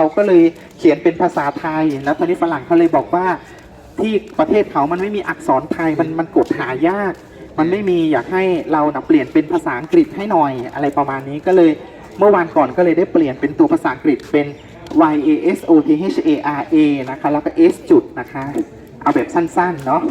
เราก็เลยเขียนเป็นภาษาไทย แล้วตอนนี้ฝรั่งเขาเลยบอกว่าที่ประเทศเขามันไม่มีอักษรไทยมันมันกดหายาก มันไม่มีอยากให้เรานะเปลี่ยนเป็นภาษาอังกฤษให้หน่อย อะไรประมาณนี้ก็เลยเมื่อวานก่อนก็เลยได้เปลี่ยนเป็นตัวภาษาอังกฤษเป็น y a s o t h a r a นะคะแล้วก็ s จุดนะคะ เอาแบบสั้นๆเนาะ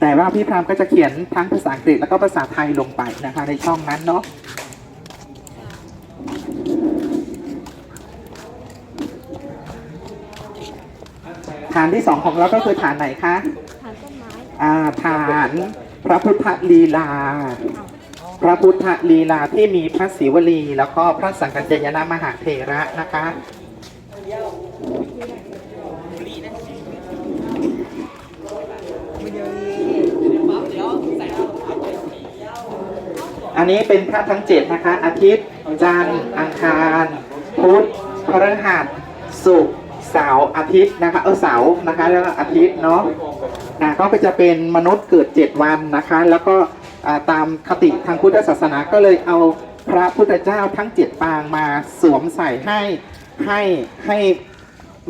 แต่ว่าพี่พรามก็จะเขียนทั้งภาษาอังกฤษแล้วก็ภาษาไทยลงไปนะคะในช่องนั้นเนาะานที่สองของเราก็คือฐานไหนคะฐานต้นไม้อ่าฐานพระพุทธลีลา พระพุทธลีลาที่มีพระศิวลี แล้วก็พระสังกัจจยนะมหาเถระนะคะอันนี้เป็นพระทั้งเจ็ดนะคะ อาทิตย์ จันทร์ อังคาร พุธพฤหัสศุกร์ เสาร์อาทิตย์นะคะเออเสาร์นะคะ แล้วก็อาทิตย์เนาะอ่าก็จะเป็นมนุษย์เกิด 7 วันนะคะ แล้วก็ตามคติทางพุทธศาสนาก็เลยเอาพระพุทธเจ้าทั้ง 7 ปางมาสวมใส่ให้ให้ให้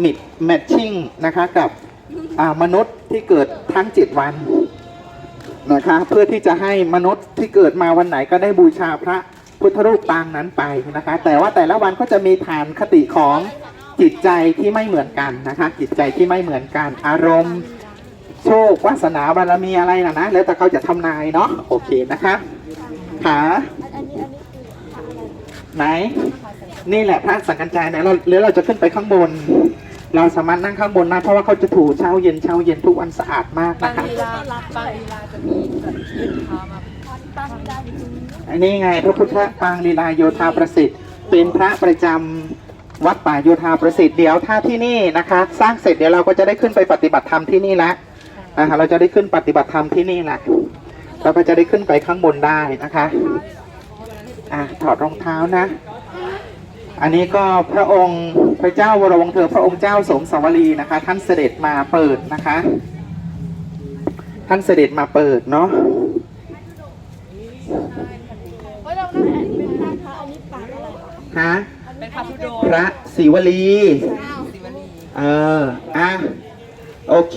มิดแมทชิ่งนะคะกับมนุษย์ที่เกิดทั้ง 7 วันนะคะเพื่อที่จะให้มนุษย์ที่เกิดมาวันไหนก็ได้บูชาพระพุทธรูปปางนั้นไปนะคะ แต่ว่าแต่ละวันก็จะมีฐานคติของ จิตใจที่ไม่เหมือนกันนะคะ จิตใจที่ไม่เหมือนกัน อารมณ์ โชควาสนาบารมีอะไรนะนะ แล้วแต่เขาจะทำนายเนาะโอเคนะคะหาไหน นี่แหละพระสังกัจจายนี่ยเราหรือเราจะขึ้นไปข้างบน เราสามารถนั่งข้างบนนะเพราะว่าเขาจะถูเช้าเย็นเช้าเย็นทุกวันสะอาดมากนะคะลีลาบางลีลาจะมีแบบยืนเท้ามาฐานตั้งได้ดีอันนี้ไงพระพุทธปางลีลาโยธาประสิทธิ์ เป็นพระประจำ วัดป่าโยธาประสิทธิ์เดี๋ยวถ้าที่นี่นะคะ สร้างเสร็จเดี๋ยวเราก็จะได้ขึ้นไปปฏิบัติธรรมที่นี่ละนะคะเราจะได้ขึ้นปฏิบัติธรรมที่นี่แหละเราก็จะได้ขึ้นไปข้างบนได้นะคะอะถอดรองเท้านะ อันนี้ก็พระองค์พระเจ้าวรวงศ์เธอพระองค์เจ้าสมสวรีนะคะ ท่านเสด็จมาเปิดนะคะ ท่านเสด็จมาเปิดเนาะเฮ้ยเราได้อันนี้เป็นฐานค่ะ อันนี้ฐานอะไรฮะเป็นพระพุทธพระศิวลีอ้าวศิวลี เออ อะ โอเค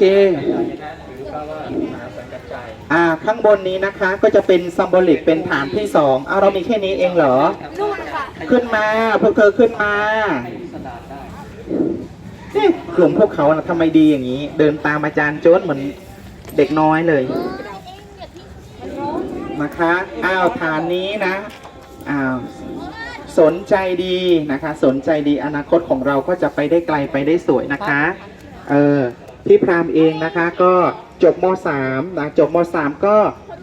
อ่า ข้างบนนี้นะคะ ก็จะเป็นซัมโบลิก เป็นฐานที่สองเอาเรามีแค่นี้เองเหรอ นู่นค่ะ ขึ้นมา พวกเธอขึ้นมาเอ๊ะกลุ่มพวกเขานะทำไมดีอย่างนี้ เดินตามอาจารย์โจ้เหมือนเด็กน้อยเลย นะคะ อ้าว ฐานนี้นะ อ้าว สนใจดีนะคะ สนใจดีอนาคตของเราก็จะไปได้ไกลไปได้สวยนะคะเออพี่พรามเองนะคะก็จบม .3 นะจบม .3 ก็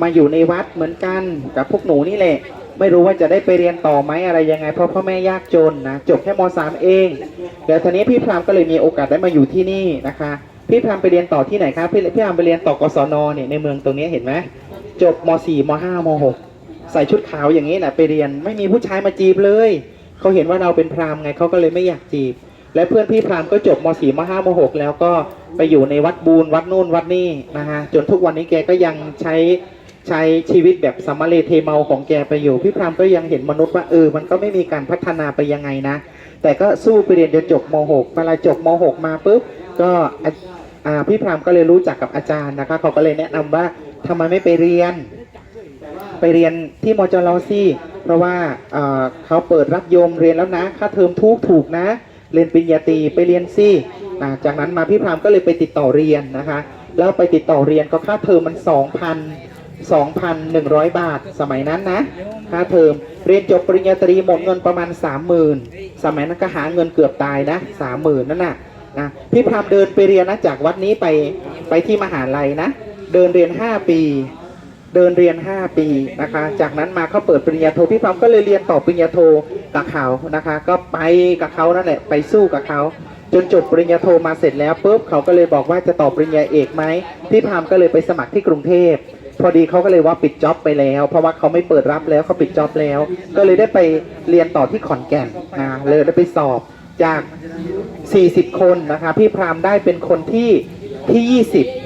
มาอยู่ในวัดเหมือนกันกับพวกหนูนี่แหละ ไม่รู้ว่าจะได้ไปเรียนต่อไหมอะไรยังไง เพราะพ่อแม่ยากจนนะจบแค่ม .3 เองเดี๋ยวทีนี้พี่พรามก็เลยมีโอกาสได้มาอยู่ที่นี่นะคะพี่พรามไปเรียนต่อที่ไหนครับพี่พี่พรามไปเรียนต่อกศนเนี่ยในเมืองตรงนี้เห็นไหมจบม .4 ม .5 ม .6 ใส่ชุดขาวอย่างนี้แหละไปเรียน ไม่มีผู้ชายมาจีบเลย เขาเห็นว่าเราเป็นพราหมณ์ไงเขาก็เลยไม่อยากจีบ และเพื่อนพี่พราหมณ์ก็จบม .4 ม .5 ม .6 แล้วก็ไปอยู่ในวัดบูนวัดนู่นวัดนี่นะฮะจนทุกวันนี้แกก็ยังใช้ใช้ชีวิตแบบสัมมาเลเทเมาของแกไปอยู่พี่พราหมณ์ก็ยังเห็นมนุษย์ว่าเออมันก็ไม่มีการพัฒนาไปยังไงนะ แต่ก็สู้ไปเรียนจนจบม .6 เวลาจบม .6 มาปุ๊บก็อะพี่พราหมณ์ก็เลยรู้จักกับอาจารย์นะคะเขาก็เลยแนะนำว่าทำไมไม่ไปเรียน ไปเรียนที่มจรสิเพราะว่าเขาเปิดรับโยมเรียนแล้วนะ ค่าเทอมทุกถูกนะ เรียนปริญญาตรีไปเรียนสิอ่จากนั้นมาพี่พรามก็เลยไปติดต่อเรียนนะคะ แล้วไปติดต่อเรียนก็ค่าเทอมมัน2,000 2,100บาทสมัยนั้นนะค่าเทอมเรียนจบปริญญาตรีหมดเงินประมาณ30,000สมัยนั้นก็หาเงินเกือบตายนะ30,000นั่นน่ะนะพี่พรามเดินไปเรียนนะจากวัดนี้ไปไปที่มหาลัยนะ เดินเรียน5ปี เดินเรียน 5 ปีนะคะ จากนั้นมาเขาเปิดปริญญาโทพี่พร้อมก็เลยเรียนต่อปริญญาโทกับเขานะคะ ก็ไปกับเขานั่นแหละไปสู้กับเขาจนจบปริญญาโทมาเสร็จแล้วปุ๊บเขาก็เลยบอกว่าจะต่อปริญญาเอกไหมพี่พามก็เลยไปสมัครที่กรุงเทพพอดีเขาก็เลยว่าปิดจ็อบไปแล้ว เพราะว่าเขาไม่เปิดรับแล้วเขาปิดจ็อบแล้ว ก็เลยได้ไปเรียนต่อที่ขอนแก่นนะเลยได้ไปสอบจาก 40 คนนะคะ พี่พรามได้เป็นคนที่ที่ 20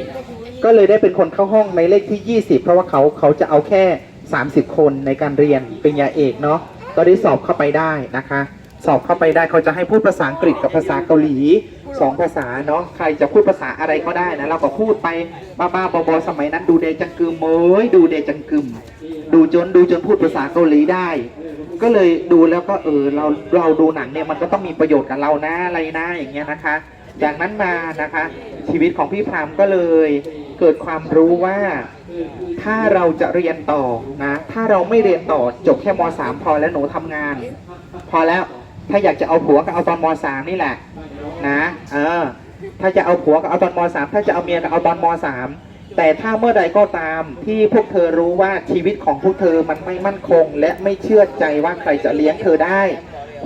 ก็เลยได้เป็นคนเข้าห้องในเลขที่ 20 เพราะว่าเขาเขาจะเอาแค่ 30 คนในการเรียนปริญญาเอกเนาะก็ได้สอบเข้าไปได้นะคะ สอบเข้าไปได้เขาจะให้พูดภาษาอังกฤษกับภาษาเกาหลีสองภาษาเนาะใครจะพูดภาษาอะไรก็ได้นะเราก็พูดไปบ้าๆบอๆสมัยนั้นดูเดจังกึมเมยดูเดจังกึม ดูจนดูจนพูดภาษาเกาหลีได้ ก็เลยดูแล้วก็เออเราเราดูหนังเนี่ยมันก็ต้องมีประโยชน์กับเรานะอะไรนะอย่างเงี้ยนะคะ จากนั้นมานะคะ ชีวิตของพี่พรามก็เลย เกิดความรู้ว่าถ้าเราจะเรียนต่อนะ ถ้าเราไม่เรียนต่อจบแค่ม .3 พอแล้วหนูทำงาน พอแล้วถ้าอยากจะเอาผัวก็เอาตอนม .3 นี่แหละนะเออถ้าจะเอาผัวก็เอาตอนม .3 ถ้าจะเอาเมียก็เอาตอนม .3 แต่ถ้าเมื่อใดก็ตามที่พวกเธอรู้ว่าชีวิตของพวกเธอมันไม่มั่นคง และไม่เชื่อใจว่าใครจะเลี้ยงเธอได้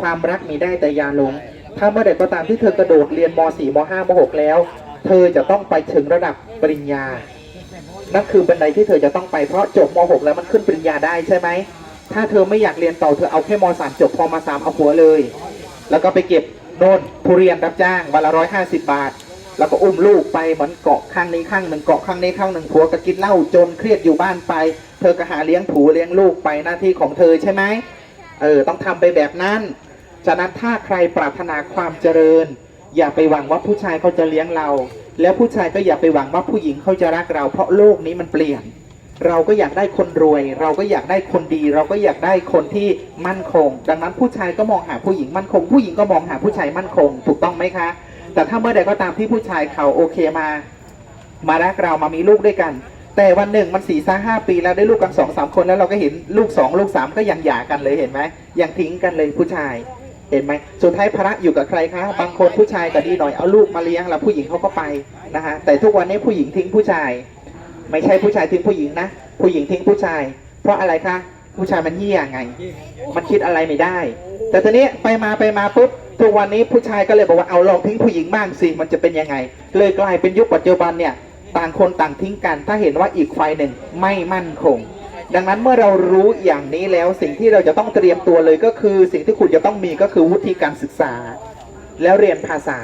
ความรักมีได้แต่ยาลง ถ้าเมื่อใดก็ตามที่เธอกระโดดเรียนม .4 ม .5 ม .6 แล้ว เธอจะต้องไปถึงระดับ ปริญญา นั่นคือบันไดที่เธอจะต้องไปเพราะจบม .6 แล้วมันขึ้นปริญญาได้ใช่ไหม ถ้าเธอไม่อยากเรียนต่อเธอเอาแค่ม .3 จบพอมา 3 เอาหัวเลย แล้วก็ไปเก็บโน่นทุเรียนรับจ้างวันละร้อยห้าสิบบาท แล้วก็อุ้มลูกไปเหมือนเกาะข้างนี้ข้างหนึ่งเกาะข้างนี้ข้างหนึ่งผัวก็กินเหล้าจนเครียดอยู่บ้านไป เธอก็หาเลี้ยงผูเลี้ยงลูกไปหน้าที่ของเธอใช่ไหมเออต้องทำไปแบบนั้นฉะนั้นถ้าใครปรารถนาความเจริญ อย่าไปหวังว่าผู้ชายเขาจะเลี้ยงเรา แล้วผู้ชายก็อย่าไปหวังว่าผู้หญิงเขาจะรักเรา เพราะโลกนี้มันเปลี่ยน เราก็อยากได้คนรวย เราก็อยากได้คนดี เราก็อยากได้คนที่มั่นคง ดังนั้นผู้ชายก็มองหาผู้หญิงมั่นคง ผู้หญิงก็มองหาผู้ชายมั่นคง ถูกต้องไหมคะ แต่ถ้าเมื่อใดก็ตามที่ผู้ชายเขาโอเคมา มารักเรามามีลูกด้วยกัน แต่วันหนึ่งมันสี่สห้าปีแล้วได้ลูกกันสองสามคนแล้วเราก็เห็นลูกสองลูกสามก็ยังหย่ากันเลยเห็นไหมยังทิ้งกันเลยผู้ชาย เห็นไหมสุดท้ายภาระอยู่กับใครคะ บางคนผู้ชายก็ดีหน่อยเอาลูกมาเลี้ยงแล้วผู้หญิงเขาก็ไปนะฮะแต่ทุกวันนี้ผู้หญิงทิ้งผู้ชาย ไม่ใช่ผู้ชายทิ้งผู้หญิงนะ ผู้หญิงทิ้งผู้ชาย เพราะอะไรคะผู้ชายมันเหี้ยไง มันคิดอะไรไม่ได้ แต่ตอนนี้ไปมาไปมาปุ๊บทุกวันนี้ผู้ชายก็เลยบอกว่าเอาลองทิ้งผู้หญิงบ้างสิมันจะเป็นยังไง เลยกลายเป็นยุคปัจจุบันเนี่ยต่างคนต่างทิ้งกัน ถ้าเห็นว่าอีกฝ่ายหนึ่งไม่มั่นคง ดังนั้นเมื่อเรารู้อย่างนี้แล้วสิ่งที่เราจะต้องเตรียมตัวเลยก็คือสิ่งที่คุณจะต้องมีก็คือวุฒิการศึกษา แล้วเรียนภาษา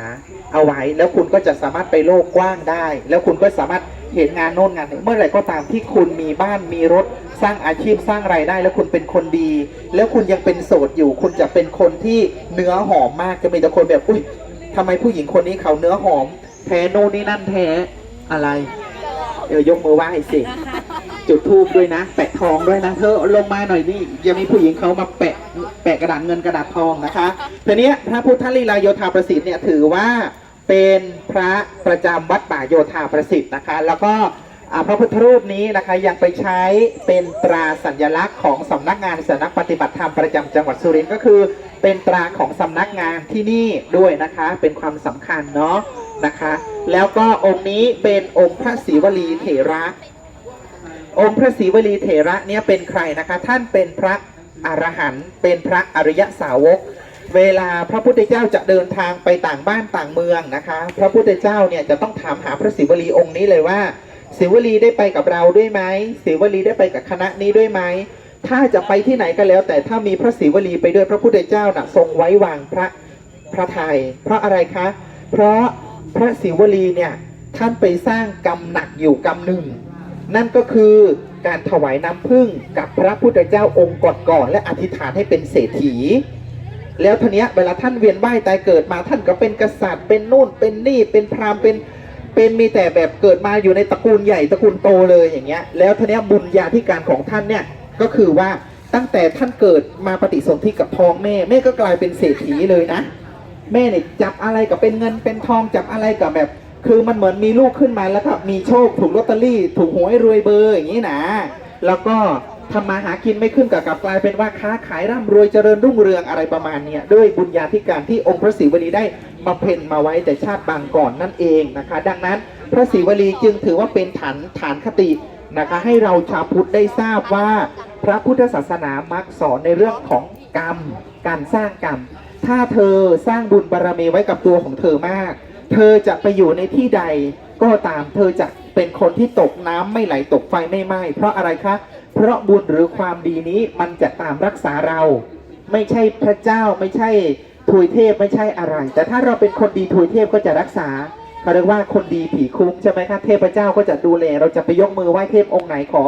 เอาไว้ แล้วคุณก็จะสามารถไปโลกกว้างได้ แล้วคุณก็สามารถเห็นงานโน้นงานนี้เมื่อไหร่ก็ตามที่คุณมีบ้านมีรถสร้างอาชีพสร้างรายได้ แล้วคุณเป็นคนดี แล้วคุณยังเป็นโสดอยู่ คุณจะเป็นคนที่เนื้อหอมมากจะมีแต่คนแบบอุ้ยทำไมผู้หญิงคนนี้เขาเนื้อหอมแท้โน่นนี่นั่นแท้อะไรเออยกมือไหว้สิ จุดทูบด้วยนะ แปะทองด้วยนะ เธอลงมาหน่อยนี่ยังมีผู้หญิงเขามาแปะแปะกระดาษเงินกระดาษทองนะคะทีนี้พระพุทธลีลาโยธาประสิทธิ์เนี่ยถือว่าเป็นพระประจำวัดป่าโยธาประสิทธิ์นะคะ แล้วก็พระพุทธรูปนี้นะคะยังไปใช้เป็นตราสัญลักษณ์ของสำนักงานสำนักปฏิบัติธรรมประจำจังหวัดสุรินทร์ก็คือ เป็นตราของสำนักงานที่นี่ด้วยนะคะ เป็นความสำคัญเนาะนะคะ แล้วก็องค์นี้เป็นองค์พระศรีวลีเถระ องค์พระศรีวลีเถระเนี่ยเป็นใครนะคะ ท่านเป็นพระอรหันต์เป็นพระอริยสาวก เวลาพระพุทธเจ้าจะเดินทางไปต่างบ้านต่างเมืองนะคะ พระพุทธเจ้าเนี่ยจะต้องถามหาพระศิวลีองค์นี้เลยว่าศิวลีได้ไปกับเราด้วยไหมศิวลีได้ไปกับคณะนี้ด้วยไหมถ้าจะไปที่ไหนก็แล้ว แต่ถ้ามีพระศิวลีไปด้วยพระพุทธเจ้าน่ะทรงไว้วางพระพระไทย เพราะอะไรคะ เพราะพระศิวลีเนี่ยท่านไปสร้างกรรมหนักอยู่กรรมหนึ่ง นั่นก็คือการถวายน้ำผึ้งกับพระพุทธเจ้าองค์ก่อนๆและอธิษฐานให้เป็นเศรษฐี แล้วทีเนี้ยเวลาท่านเวียนว่ายตายเกิดมาท่านก็เป็นกษัตริย์เป็นนู่นเป็นนี่เป็นพราหมณ์เป็นเป็นมีแต่แบบเกิดมาอยู่ในตระกูลใหญ่ตระกูลโตเลยอย่างเงี้ยแล้วทีเนี้ยบุญญาธิการของท่านเนี่ยก็คือว่าตั้งแต่ท่านเกิดมาปฏิสนธิกับท้องแม่แม่ก็กลายเป็นเศรษฐีเลยนะ แม่เนี่ยจับอะไรกับเป็นเงินเป็นทองจับอะไรกับแบบ คือมันเหมือนมีลูกขึ้นมาแล้วก็มีโชคถูกลอตเตอรี่ ถูกหวยรวยเบอร์อย่างนี้นะ แล้วก็ทำมาหากินไม่ขึ้นกับกลับกลายเป็นว่าค้าขายร่ำรวยเจริญรุ่งเรืองอะไรประมาณเนี้ยด้วยบุญญาธิการที่องค์พระศรีวลีได้มาเพ่นมาไว้แต่ชาติบางก่อนนั่นเองนะคะ ดังนั้นพระศรีวลีจึงถือว่าเป็นฐานฐานคตินะคะ ให้เราชาวพุทธได้ทราบว่า พระพุทธศาสนามักสอนในเรื่องของกรรม การสร้างกรรม ถ้าเธอสร้างบุญบารมีไว้กับตัวของเธอมาก เธอจะไปอยู่ในที่ใดก็ตามเธอจะเป็นคนที่ตกน้ำไม่ไหลตกไฟไม่ไหม้เพราะอะไรคะ เพราะบุญหรือความดีนี้มันจะตามรักษาเรา ไม่ใช่พระเจ้าไม่ใช่ทวยเทพไม่ใช่อะไร แต่ถ้าเราเป็นคนดีทวยเทพก็จะรักษาเขาเรียกว่าคนดีผีคุ้มใช่ไหมคะเทพเจ้าก็จะดูแลเราจะไปยกมือไหว้เทพองค์ไหนขอ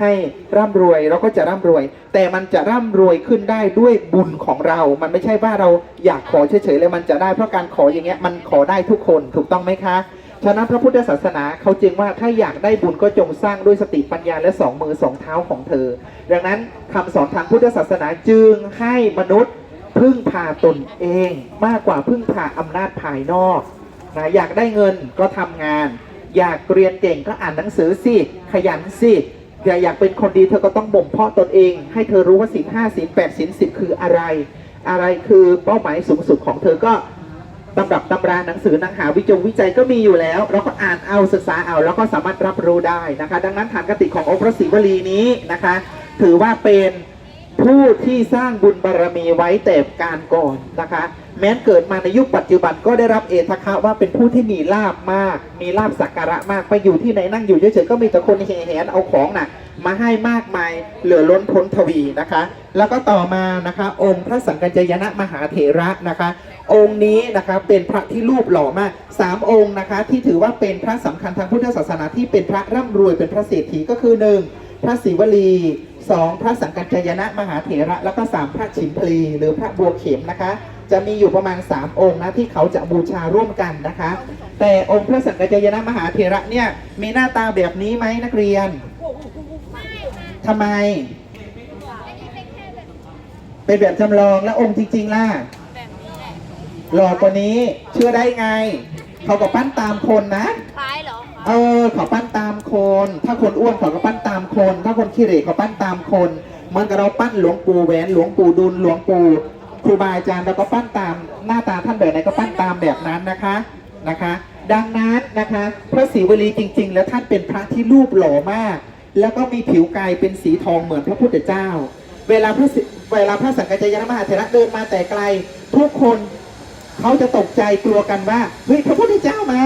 ให้ร่ำรวยเราก็จะร่ำรวย แต่มันจะร่ำรวยขึ้นได้ด้วยบุญของเรา มันไม่ใช่ว่าเราอยากขอเฉยๆเลยมันจะได้เพราะการขออย่างเงี้ยมันขอได้ทุกคนถูกต้องไหมคะฉะนั้นพระพุทธศาสนาเขาจึงว่าถ้าอยากได้บุญก็จงสร้างด้วยสติปัญญาและสองมือสองเท้าของเธอ ดังนั้นคำสอนทางพุทธศาสนาจึงให้มนุษย์พึ่งพาตนเองมากกว่าพึ่งพาอำนาจภายนอกนะอยากได้เงินก็ทำงาน อยากเรียนเก่งก็อ่านหนังสือสิขยันสิ อยากอยากเป็นคนดีเธอก็ต้องบ่มเพาะตนเอง ให้เธอรู้ว่าศีลห้าศีลแปดศีลสิบคืออะไร อะไรคือเป้าหมายสูงสุดของเธอก็ตำรับตำราหนังสือนังหาวิจงวิจัยก็มีอยู่แล้ว เราก็อ่านเอาศึกษาเอาแล้วก็สามารถรับรู้ได้นะคะ ดังนั้นฐานกติขององค์พระศิวลีนี้นะคะ ถือว่าเป็นผู้ที่สร้างบุญบารมีไว้แต่การก่อนนะคะ แม้นเกิดมาในยุคปัจจุบันก็ได้รับเอทคะว่าเป็นผู้ที่มีลาบมาก มีลาบสักการะมากไปอยู่ที่ไหนนั่งอยู่เฉยๆก็มีแต่คนแห่แหนเอาของน่ะมาให้มากมายเหลือล้นพ้นทวีนะคะ แล้วก็ต่อมานะคะ องค์พระสังกัจจายนะมหาเถระนะคะ องค์นี้นะคะเป็นพระที่รูปหล่อมากสามองค์นะคะ ที่ถือว่าเป็นพระสำคัญทางพุทธศาสนาที่เป็นพระร่ำรวยเป็นพระเศรษฐีก็คือหนึ่งพระศิวลีสองพระสังกัจจายนะมหาเถระ แล้วก็สามพระฉิมพลีหรือพระบัวเข็มนะคะ จะมีอยู่ประมาณ 3 องค์นะที่เขาจะบูชาร่วมกันนะคะ แต่องค์พระสังกัจจายนะมหาเถระเนี่ยมีหน้าตาแบบนี้ไหมนักเรียนทำไม เป็นแบบจำลองแล้วองค์จริง ๆ ล่ะหล่อกว่านี้เชื่อได้ไง เขาก็ปั้นตามคนนะคล้ายเหรอเออเขาปั้นตามคน ถ้าคนอ้วนเขาก็ปั้นตามคน ถ้าคนขี้เหร่เขาปั้นตามคนเหมือนกับเราปั้นหลวงปู่แหวนหลวงปู่ดุลหลวงปู่ ครูบาอาจารย์เราก็ปั้นตามหน้าตาท่านแบบไหนก็ปั้นตามแบบนั้นนะคะนะคะ ดังนั้นนะคะพระศรีวลีจริง ๆ แล้วท่านเป็นพระที่รูปหล่อมาก แล้วก็มีผิวกายเป็นสีทองเหมือนพระพุทธเจ้า เวลาพระเวลาพระสังกัจจายนะมหาเถระเดินมาแต่ไกล ทุกคนเขาจะตกใจกลัวกันว่าเฮ้ยพระพุทธเจ้ามา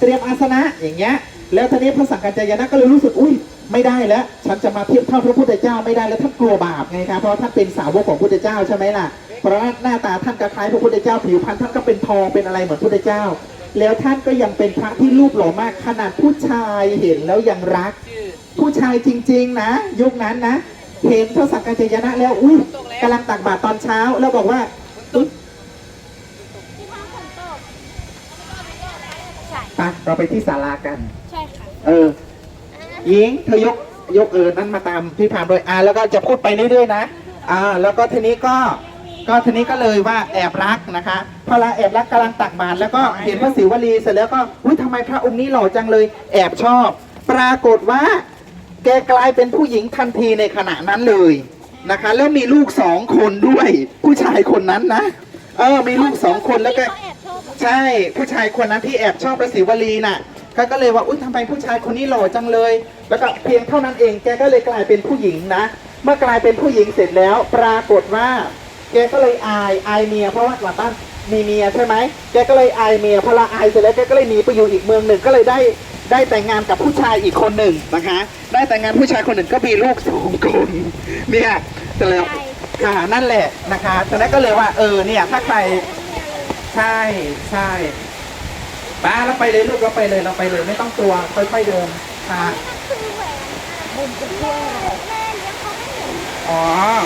เตรียมอาสนะอย่างเงี้ยแล้วทีนี้พระสังกัจจายนะก็เลยรู้สึกอุ้ย ไม่ได้แล้วฉันจะมาเทียบเท่าพระพุทธเจ้าไม่ได้แล้วท่านกลัวบาปไงครับเพราะท่านเป็นสาวกของพระพุทธเจ้าใช่ไหมล่ะเพราะว่าหน้าตาท่านก็คล้ายพระพุทธเจ้าผิวพรรณท่านก็เป็นทองเป็นอะไรเหมือนพระพุทธเจ้า แล้วท่านก็ยังเป็นพระที่รูปหล่อมากขนาดผู้ชายเห็นแล้วยังรัก ผู้ชายจริง ๆ นะยุคนั้นนะ เห็นพระสังกัจจายนะแล้วอุ้ยกำลังตักบาตรตอนเช้า แล้วบอกว่าอุ๊ยที่ห้องฝนตกใช่ไปเราไปที่ศาลากัน ใช่ค่ะ เออ หญิงเธอยกยกเออนั่นมาตามพี่พามด้วยอ่าแล้วก็จะพูดไปเรื่อยๆนะอ่าแล้วก็ทีนี้ก็ก็ทีนี้ก็เลยว่าแอบรักนะคะพอเราแอบรักกำลังตักบาตรแล้วก็เห็นพระศิวลีเสร็จแล้วก็อุ้ยทำไมพระองค์นี้หล่อจังเลยแอบชอบ ปรากฏว่า แกกลายเป็นผู้หญิงทันทีในขณะนั้นเลยนะคะ แล้วมีลูกสองคนด้วย ผู้ชายคนนั้นนะเออมีลูกสองคนแล้วก็เขาแอบชอบใช่ผู้ชายคนนั้นที่แอบชอบพระศิวลีน่ะก็ก็เลยว่าอุ้ยทำไมผู้ชายคนนี้หล่อจังเลย แล้วก็เพียงเท่านั้นเองแกก็เลยกลายเป็นผู้หญิงนะ เมื่อกลายเป็นผู้หญิงเสร็จแล้ว ปรากฏว่า แกก็เลยอายอายเมียเพราะว่ากลับบ้านมีเมียใช่ไหมแกก็เลยอายเมียพอละอายเสร็จแล้วแกก็เลยหนีไปอยู่อีกเมืองหนึ่งก็เลยได้ได้แต่งงานกับผู้ชายอีกคนหนึ่งนะคะ ได้แต่งงานผู้ชายคนหนึ่งก็มีลูกสองคนเนี่ยแต่แล้วค่ะนั่นแหละนะคะตอนนั้นก็เลยว่าเออเนี่ยถ้าใครใช่ใช่ป้าเราไปเลยลูกเราไปเลยเราไปเลยไม่ต้องกลัวค่อยๆเดินค่ะ บุญจะช่วยแม่เลี้ยงเขาไม่เห็นอ๋อ